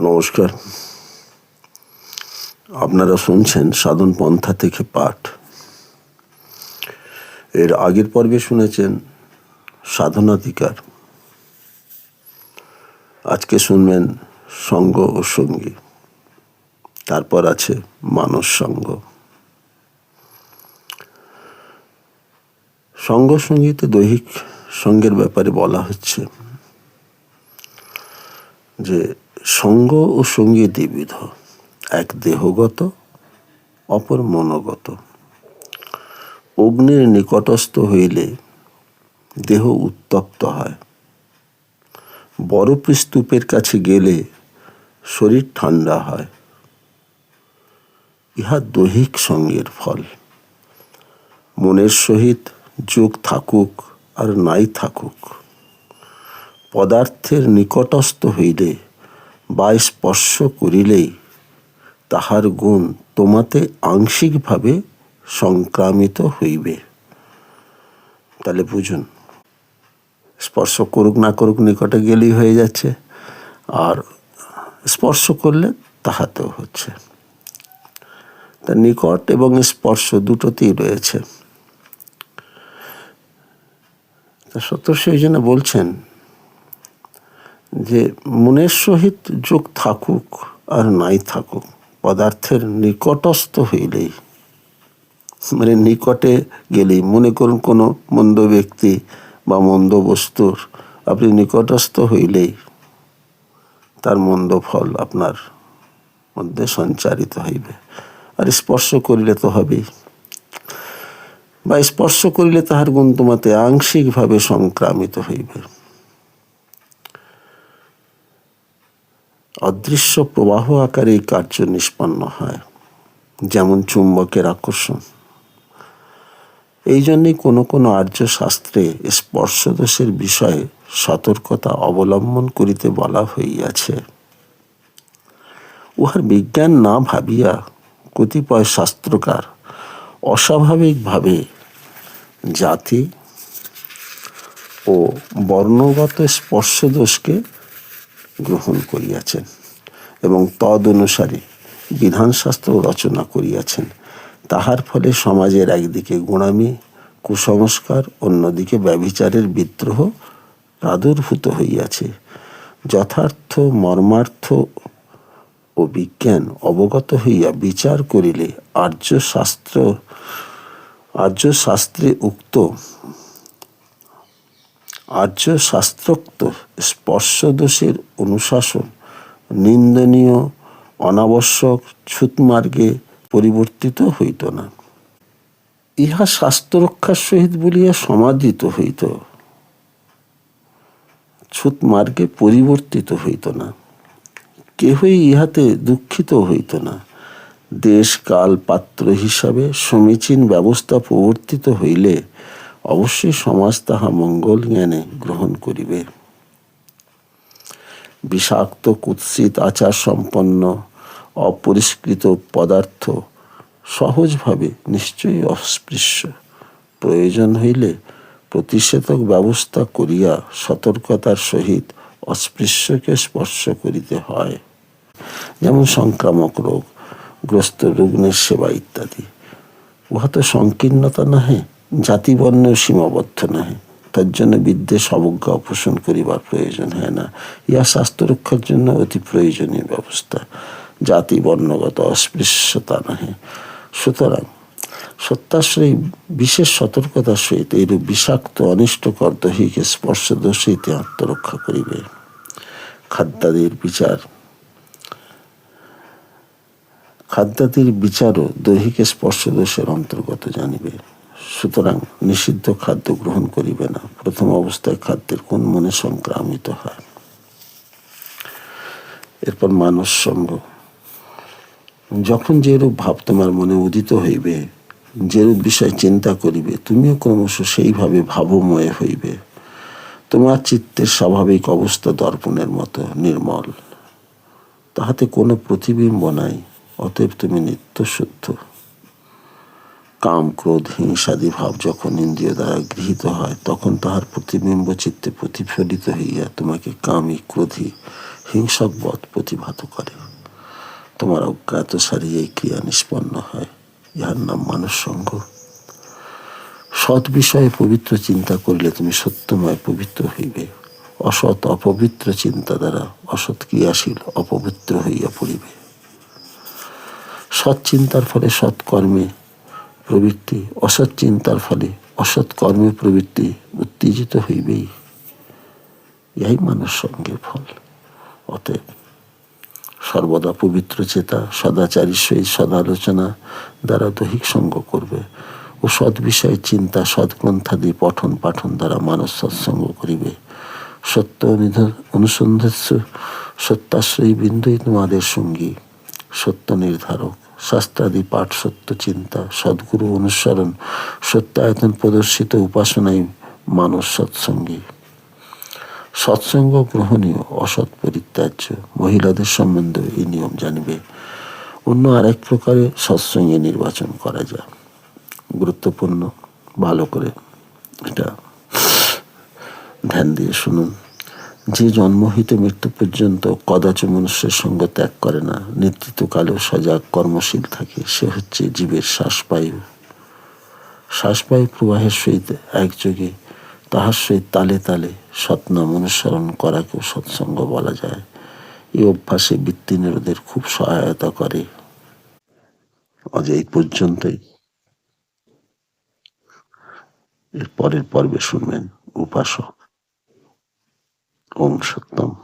নমস্কার। আপনারা শুনছেন সাধন পন্থা থেকে পাঠ। এর আগের পর্বে শুনেছেন সাধনাধিকার। আজকে শুনবেন সঙ্গ ও সঙ্গী। তারপর আছে মানস সঙ্গ। সঙ্গ সঙ্গীতে দৈহিক সঙ্গের ব্যাপারে বলা হচ্ছে যে সঙ্গ ও সঙ্গী দ্বিবিধ, এক দেহগত, অপর মনোগত। অগ্নির নিকটস্থ হইলে দেহ উত্তপ্ত হয়। বরফ স্তূপের কাছে গেলে শরীর ঠান্ডা হয়। ইহা দৈহিক সঙ্গের ফল। মনের সহিত যোগ থাকুক আর নাই থাকুক। পদার্থের নিকটস্থ হইলে বা স্পর্শ করিলেই তাহার গুণ তোমাতে আংশিকভাবে সংক্রামিত হইবে। তাহলে বুঝুন, স্পর্শ করুক না করুক নিকটে গেলেই হয়ে যাচ্ছে, আর স্পর্শ করলে তাহাতেও হচ্ছে। তা নিকট এবং স্পর্শ দুটোতেই রয়েছে। তা সত্তর সেই জন্য বলছেন যে মনের সহিত যোগ থাকুক আর নাই থাকুক, পদার্থের নিকটস্থ হইলেই মানে নিকটে গেলেই, মনে করুন কোনো মন্দ ব্যক্তি বা মন্দ বস্তুর আপনি নিকটস্থ হইলেই তার মন্দ ফল আপনার মধ্যে সঞ্চারিত হইবে। আর স্পর্শ করিলে তো হবেই। বা স্পর্শ করিলে তাহার গুণ তোমাতে আংশিকভাবে সংক্রামিত হইবে। অদৃশ্য প্রবাহ আকারে এই কার্য নিষ্পন্ন হয়, যেমন চুম্বকের আকর্ষণ। এই জন্যই কোনো কোনো আর্য শাস্ত্রে স্পর্শদোষের বিষয়ে সতর্কতা অবলম্বন করিতে বলা হইয়াছে। উহার বিজ্ঞান না ভাবিয়া কতিপয় শাস্ত্রকার অস্বাভাবিকভাবে জাতি ও বর্ণগত স্পর্শদোষকে গ্রহণ করিয়াছেন এবং তদ অনুসারে বিধানশাস্ত্র রচনা করিয়াছেন। তাহার ফলে সমাজের একদিকে গুণামি কুসংস্কার, অন্যদিকে ব্যভিচারের বিদ্রোহ প্রাদুর্ভূত হইয়াছে। যথার্থ মর্মার্থ ও বিজ্ঞান অবগত হইয়া বিচার করিলে আর্যশাস্ত্র, আর্যশাস্ত্রে উক্ত আর্য শাস্ত্রোক্ত স্পর্শদোষের অনুশাসন নিন্দনীয়, অনাবশ্যক, ছুতমার্গে পরিবর্তিত হইত না। ইহা স্বাস্থ্যরক্ষার সহিত বলিয়া সমাদৃত হইত। ছুত মার্গে পরিবর্তিত হইত না। কেহই ইহাতে দুঃখিত হইত না। দেশ কাল পাত্র হিসাবে সমীচীন ব্যবস্থা প্রবর্তিত হইলে অবশ্যই সমাজ তাহা মঙ্গল জ্ঞানে গ্রহণ করিবে। বিষাক্ত, কুৎসিত আচার সম্পন্ন অপরিষ্কৃত পদার্থ সহজভাবে নিশ্চয়ই অস্পৃশ্য। প্রয়োজন হইলে প্রতিষেধক ব্যবস্থা করিয়া সতর্কতার সহিত অস্পৃশ্যকে স্পর্শ করিতে হয়। যেমন সংক্রামক রোগ, গ্রস্ত রুগ্নের সেবা ইত্যাদি। উহা তো সংকীর্ণতা নহে জাতিবর্ণেও সীমাবদ্ধ নহে। তার জন্য বিদ্বেষ অবজ্ঞা অপোষণ করিবার প্রয়োজন হয় না। ইহা স্বাস্থ্য রক্ষার জন্য অতি প্রয়োজনীয় ব্যবস্থা। জাতি বর্ণগত অস্পৃশ্যতা নহে। সুতরাং সত্যাশ্রয়ী বিশেষ সতর্কতার সহিত এইরূপ বিষাক্ত অনিষ্টকর দৈহিক স্পর্শ দোষ হইতে আত্মরক্ষা করিবে। খাদ্যাদির বিচার খাদ্যাদির বিচারও দৈহিক স্পর্শ দোষের অন্তর্গত জানিবে। সুতরাং নিষিদ্ধ খাদ্য গ্রহণ করিবে না। প্রথম অবস্থায় খাদ্যের কোন মনে সংক্রামিত হয়? এরপর মানস সঙ্গ। যখন যেরূপ ভাব তোমার মনে উদিত হইবে, যেরূপ বিষয় চিন্তা করিবে, তুমিও ক্রমশ সেইভাবে ভাবময় হইবে। তোমার চিত্তের স্বাভাবিক অবস্থা দর্পণের মতো, নির্মল। তাহাতে কোনো প্রতিবিম্ব নাই, অতএব তুমি নিত্য শুদ্ধ। কাম, ক্রোধ হিংসাদি ভাব যখন ইন্দ্রিয় দ্বারা গৃহীত হয়, তখন তাহার প্রতিবিম্ব চিত্তে প্রতিফলিত হইয়া তোমাকে কামী, ক্রোধী, হিংসক বধ প্রতিভাত করে। তোমার অজ্ঞাত সারি এই ক্রিয়া নিষ্পন্ন হয়। ইহার নাম মানুষ সঙ্গ। সৎ বিষয়ে পবিত্র চিন্তা করিলে তুমি সত্যময় পবিত্র হইবে। অসৎ, অপবিত্র চিন্তা দ্বারা অসৎ ক্রিয়াশীল, অপবিত্র হইয়া পড়িবে। সৎ চিন্তার ফলে সৎ কর্মে প্রবৃত্তি, অসৎ চিন্তার ফলে অসৎ কর্মে প্রবৃত্তি উত্তেজিত হইবেই। ইহাই মানুষ সঙ্গের ফল। অতএব সর্বদা পবিত্র চেতা, সদাচারী সহিত সদালোচনা দ্বারা দৈহিক সঙ্গ করবে ও সৎ বিষয়ে চিন্তা সৎগ্রন্থাদি পঠন পাঠন দ্বারা মানস সৎসঙ্গ করিবে। সত্য নিধ- অনুসন্ধাস্য সত্যাশ্রয়ী বিন্দুই তোমাদের সঙ্গী সত্য নির্ধারক। শাস্ত্রাদি পাঠ সত্য চিন্তা, সদ্গুরু অনুসরণ, সত্যায়তন প্রদর্শিত উপাসনাই মানুষ সৎসঙ্গী। সৎসঙ্গ গ্রহণীয়, অসৎ পরিত্যাজ্য, মহিলাদের সম্বন্ধে এই নিয়ম জানিবে। অন্য আরেক প্রকারে সৎসঙ্গে নির্বাচন করা যায়। গুরুত্বপূর্ণ, ভালো করে এটা ধ্যান দিয়ে শুনুন। যে জন্ম হইতে মৃত্যু পর্যন্ত কদাচ মনুষ্যের সঙ্গ ত্যাগ করে না, নেতৃত্বকালেও সজাগ কর্মশীল থাকে, সে হচ্ছে জীবের শ্বাসবায়ু। শ্বাসবায়ু প্রবাহের সহিত একযোগে, তাহার সহিত তালে তালে সৎনাম অনুসরণ করাকেও সৎসঙ্গ বলা যায়। এই অভ্যাসে বৃত্তি নিরোধের খুব সহায়তা করে। আজ এই পর্যন্তই। এর পরের পর্বে শুনবেন উপাসক। Ом шатном.